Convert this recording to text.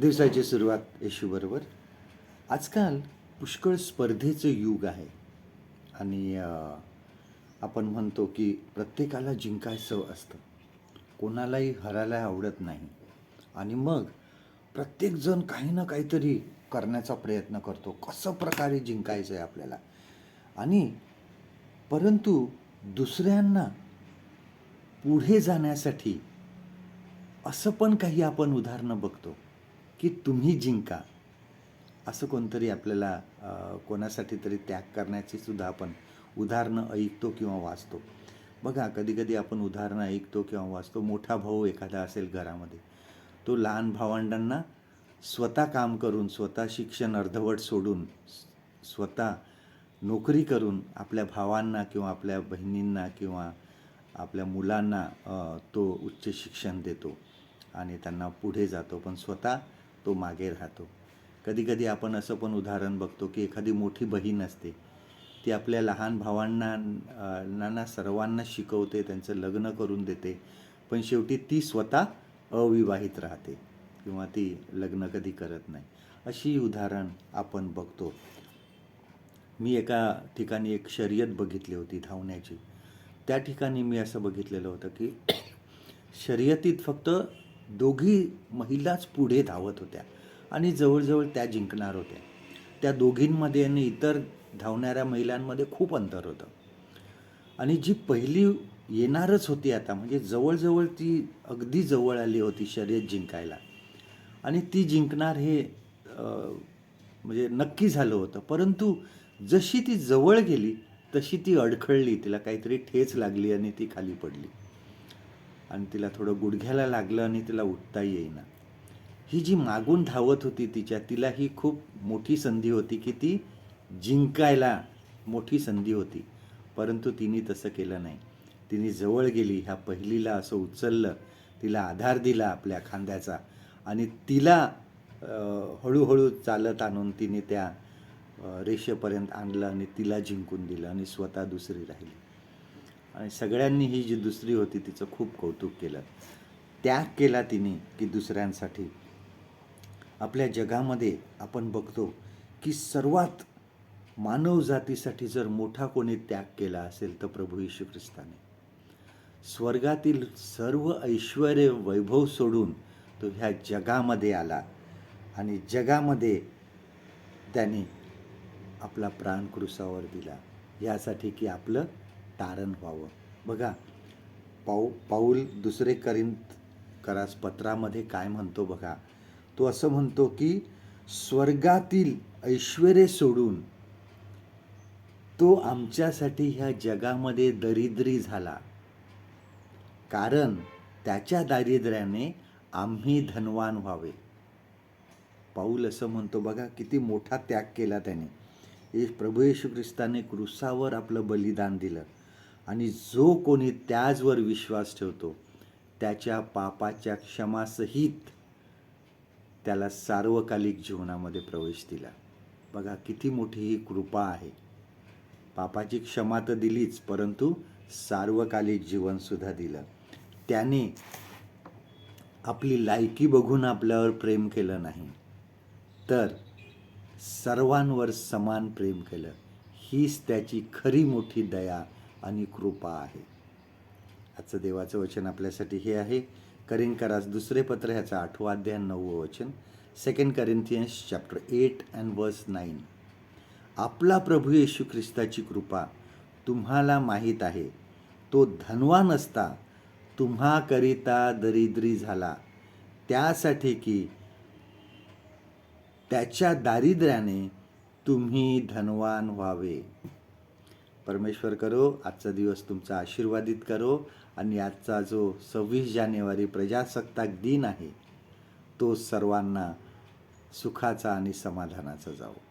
दिवसाची सुरुवात येशूबरोबर आजकाल पुष्कळ स्पर्धेचं युग आहे. आणि आपण म्हणतो की प्रत्येकाला जिंकायचं असतं. कोणालाही हरायला आवडत नाही. आणि मग प्रत्येकजण काही ना काहीतरी करण्याचा प्रयत्न करतो. कसं प्रकारे जिंकायचं आहे आपल्याला? आणि परंतु दुसऱ्यांना पुढे जाण्यासाठी असं पण काही आपण उदाहरणं बघतो. की तुम्ही जिंका. असं कोणतरी आपल्याला कोणासाठी तरी त्याग करण्याची सुद्धा आपण उदाहरणं ऐकतो किंवा वाचतो. बघा कधीकधी आपण उदाहरणं ऐकतो किंवा वाचतो. मोठा भाऊ एखादा असेल घरामध्ये. तो लहान भावंडांना स्वतः काम करून स्वतः शिक्षण अर्धवट सोडून स्वतः नोकरी करून आपल्या भावांना किंवा आपल्या बहिणींना किंवा आपल्या मुलांना तो उच्च शिक्षण देतो आणि त्यांना पुढे जातो. पण स्वतः तो मागे राहतो. कधीकधी आपण असं पण उदाहरण बघतो की एखादी मोठी बहीण असते ती आपल्या लहान भावांना ना नाना सर्वांना शिकवते त्यांचं लग्न करून देते पण शेवटी ती स्वतः अविवाहित राहते किंवा ती लग्न कधी करत नाही. अशी उदाहरण आपण बघतो. मी एका ठिकाणी एक शर्यत बघितली होती धावण्याची. त्या ठिकाणी मी असं बघितलेलं होतं की शर्यतीत फक्त दोघी महिलाच पुढे धावत होत्या आणि जवळजवळ त्या जिंकणार होत्या. त्या दोघींमध्ये आणि इतर धावणाऱ्या महिलांमध्ये खूप अंतर होतं. आणि जी पहिली येणारच होती आता म्हणजे जवळजवळ ती अगदी जवळ आली होती शर्यत जिंकायला. आणि ती जिंकणार हे म्हणजे नक्की झालं होतं. परंतु जशी ती जवळ गेली तशी ती अडखळली तिला काहीतरी ठेच लागली आणि ती खाली पडली. आणि तिला थोडं गुडघ्याला लागलं आणि तिला उठता येईना. ही जी मागून धावत होती तिच्या तिला ही खूप मोठी संधी होती की ती जिंकायला मोठी संधी होती. परंतु तिने तसं केलं नाही. तिने जवळ गेली ह्या पहिलीला असं उचललं तिला आधार दिला आपल्या खांद्याचा आणि तिला हळूहळू चालत आणून तिने त्या रेषेपर्यंत आणलं आणि तिला जिंकून दिलं आणि स्वतः दुसरी राहिली. आणि सगळ्यांनी ही जी दुसरी होती तिचं खूप कौतुक केलं. त्याग केला तिने की दुसऱ्यांसाठी. आपल्या जगामध्ये आपण बघतो की सर्वात मानव जातीसाठी जर मोठा कोणी त्याग केला असेल तर प्रभू येशू ख्रिस्ताने. स्वर्गातील सर्व ऐश्वर वैभव सोडून तो ह्या जगामध्ये आला आणि जगामध्ये त्याने आपला प्राण क्रुसावर दिला. यासाठी की आपलं तारण व्हावं. बघा पाऊ पाऊल दुसरे करीन करास पत्रामध्ये काय म्हणतो बघा? तो असं म्हणतो की स्वर्गातील ऐश्वर्य सोडून तो आमच्यासाठी ह्या जगामध्ये दरिद्री झाला. कारण त्याच्या दारिद्र्याने आम्ही धनवान व्हावे. पाऊल असं म्हणतो बघा किती मोठा त्याग केला त्याने. प्रभू येशू ख्रिस्ताने क्रुसावर आपलं बलिदान दिलं. आणि जो कोणी त्याचवर विश्वास ठेवतो त्याच्या पापाच्या क्षमासहित त्याला सार्वकालिक जीवनामध्ये प्रवेश दिला. बघा किती मोठी ही कृपा आहे. पापाची क्षमा तर दिलीच परंतु सार्वकालिक जीवनसुद्धा दिलं. त्याने आपली लायकी बघून आपल्यावर प्रेम केलं नाही तर सर्वांवर समान प्रेम केलं. हीच त्याची खरी मोठी दया आणि कृपा आहे. आजचं देवाचं वचन आपल्यासाठी हे आहे. करीन करास दुसरे पत्र ह्याचा आठवा अध्याय नववं वचन. Second Corinthians chapter eight and verse nine आपला प्रभू येशू ख्रिस्ताची कृपा तुम्हाला माहीत आहे. तो धनवान असता तुम्हाकरिता दरिद्री झाला. त्यासाठी की त्याच्या दारिद्र्याने तुम्ही धनवान व्हावे. परमेश्वर करो आजचा दिवस तुमचा आशीर्वादित करो आणि आजचा जो सव्वीस जानेवारी प्रजासत्ताक दिन आहे तो सर्वांना सुखाचा आणि समाधानाचा जावो.